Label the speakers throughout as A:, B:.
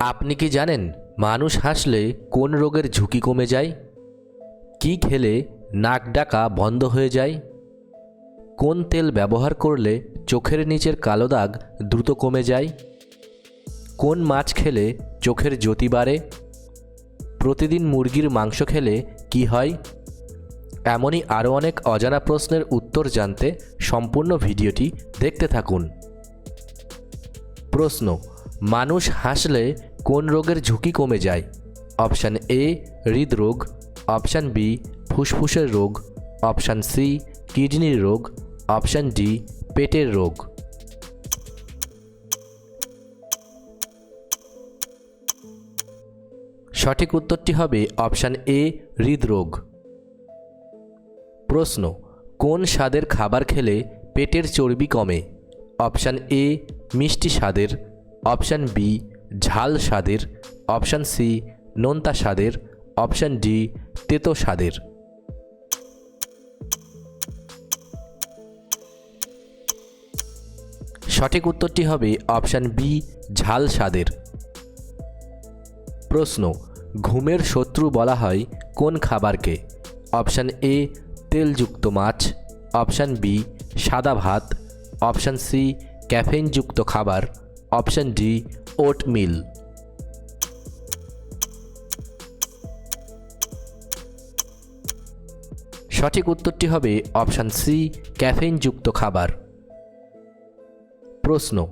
A: আপনি কি জানেন মানুষ হাসলে কোন রোগের ঝুঁকি কমে যায়? কি খেলে নাক ডাকা বন্ধ হয়ে যায়? কোন তেল ব্যবহার করলে চোখের নিচের কালো দাগ দ্রুত কমে যায়? কোন মাছ খেলে চোখের জ্যোতি বাড়ে? প্রতিদিন মুরগির মাংস খেলে কি হয়? এমনই আরও অনেক অজানা প্রশ্নের উত্তর জানতে সম্পূর্ণ ভিডিওটি দেখতে থাকুন। প্রশ্ন মানুষ হাসলে কোন রোগের ঝুঁকি কমে যায়? অপশান এ, হৃদরোগ। অপশান বি, ফুসফুসের রোগ। অপশান সি, কিডনির রোগ। অপশান ডি, পেটের রোগ। সঠিক উত্তরটি হবে অপশান এ, হৃদরোগ। প্রশ্ন, কোন স্বাদের খাবার খেলে পেটের চর্বি কমে? অপশান এ, মিষ্টি স্বাদের। অপশান বি, ঝাল স্বাদের, অপশান সি, নোনতা স্বাদের, অপশান ডি, তেতো স্বাদের। সঠিক উত্তরটি হবে অপশান বি, ঝাল স্বাদের। প্রশ্ন, ঘুমের শত্রু বলা হয় কোন খাবারকে? অপশান এ, তেলযুক্ত মাছ। অপশান বি, সাদা ভাত। অপশান সি, ক্যাফেইনযুক্ত খাবার। অপশান ডি ওটমিল সঠিক উত্তরটি হবে অপশান সি ক্যাফেইনযুক্ত খাবার। প্রশ্ন,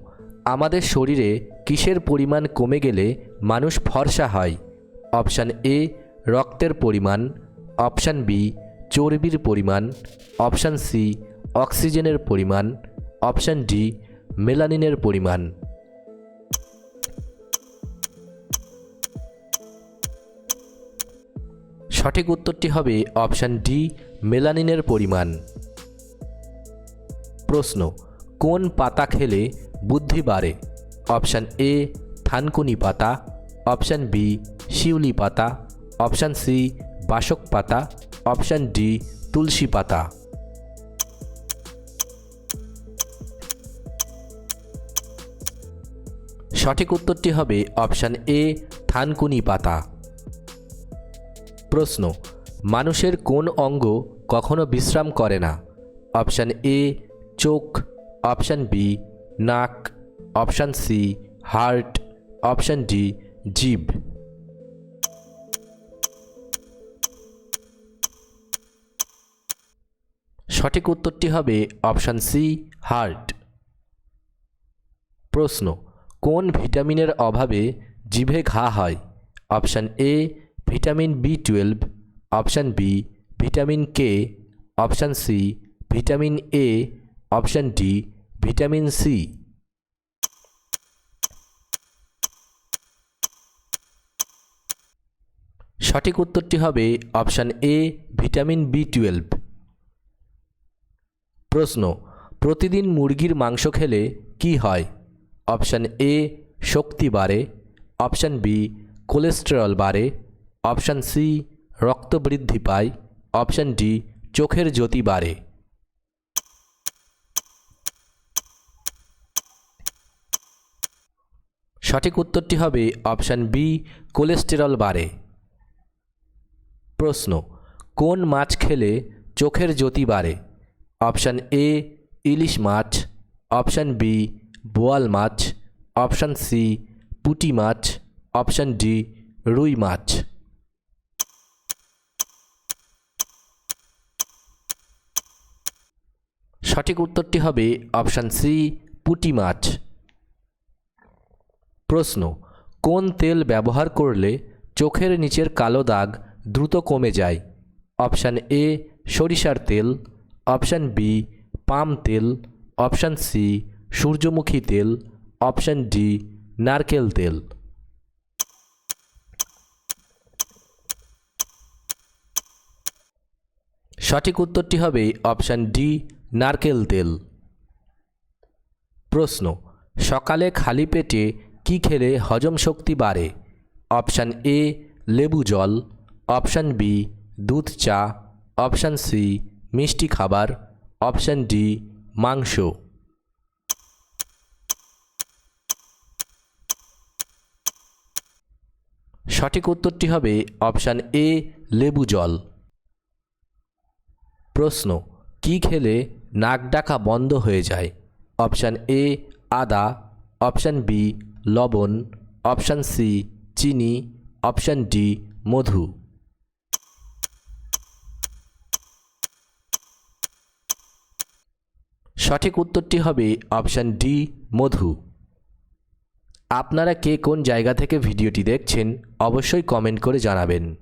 A: আমাদের শরীরে কিসের পরিমাণ কমে গেলে মানুষ ফর্সা হয়? অপশান এ রক্তের পরিমাণ। অপশান বি চর্বির পরিমাণ। অপশান সি অক্সিজেনের পরিমাণ। অপশান ডি মেলানিনের পরিমাণ। সঠিক উত্তরটি হবে অপশান ডি, মেলানিনের পরিমাণ। প্রশ্ন, কোন পাতা খেলে বুদ্ধি বাড়ে? অপশান এ, থানকুনি পাতা, অপশান বি, শিউলি পাতা, অপশান সি, বাসক পাতা, অপশান ডি, তুলসী পাতা। সঠিক উত্তরটি হবে অপশান এ, থানকুনি পাতা। প্রশ্ন, মানুষের কোন অঙ্গ কখনো বিশ্রাম করে না? অপশান এ, চোখ। অপশান বি, নাক। Option C, heart. Option D জিভ সঠিক উত্তরটি হবে অপশান সি, হার্ট। প্রশ্ন, কোন ভিটামিনের অভাবে জিভে ঘা হয়? Option A vitamin B twelve, option B, vitamin K, option C, vitamin A, option D, vitamin C. সঠিক উত্তরটি হবে option A, vitamin B twelve. প্রশ্ন, প্রতিদিন মুরগির মাংস খেলে কি হয়? অপশান এ, শক্তি বাড়ে। অপশান বি, কোলেস্টেরল বাড়ে। অপশান সি, রক্ত বৃদ্ধি পায়। অপশান ডি, চোখের জ্যোতি বাড়ে। সঠিক উত্তরটি হবে অপশান বি, কোলেস্টেরল বাড়ে। প্রশ্ন, কোন মাছ খেলে চোখের জ্যোতি বাড়ে? অপশান এ, ইলিশ মাছ। অপশান বি, বোয়াল মাছ। অপশান সি, পুঁটি মাছ। অপশান ডি, রুই মাছ। সঠিক উত্তরটি হবে অপশান সি, পুঁটি মাছ। প্রশ্ন, কোন তেল ব্যবহার করলে চোখের নিচের কালো দাগ দ্রুত কমে যায়? অপশান এ, সরিষার তেল। অপশান বি, পাম তেল। অপশান সি, সূর্যমুখী তেল। অপশান ডি, নারকেল তেল। সঠিক উত্তরটি হবে অপশান ডি নারকেল তেল। প্রশ্ন, সকালে খালি পেটে কি খেলে হজম শক্তি বাড়ে? অপশান এ, লেবু জল। অপশান বি, দুধ চা। অপশান সি, মিষ্টি খাবার। অপশান ডি, মাংস। সঠিক উত্তরটি হবে অপশান এ, লেবু জল। প্রশ্ন, কি খেলে নাক ডাকা বন্ধ হয়ে যায়। অপশান এ, আদা। অপশান বি, লবণ। অপশান সি, চিনি। অপশান ডি, মধু। সঠিক উত্তরটি হবে অপশান ডি, মধু। আপনারা কে কোন জায়গা থেকে ভিডিওটি দেখছেন, অবশ্যই কমেন্ট করে জানাবেন।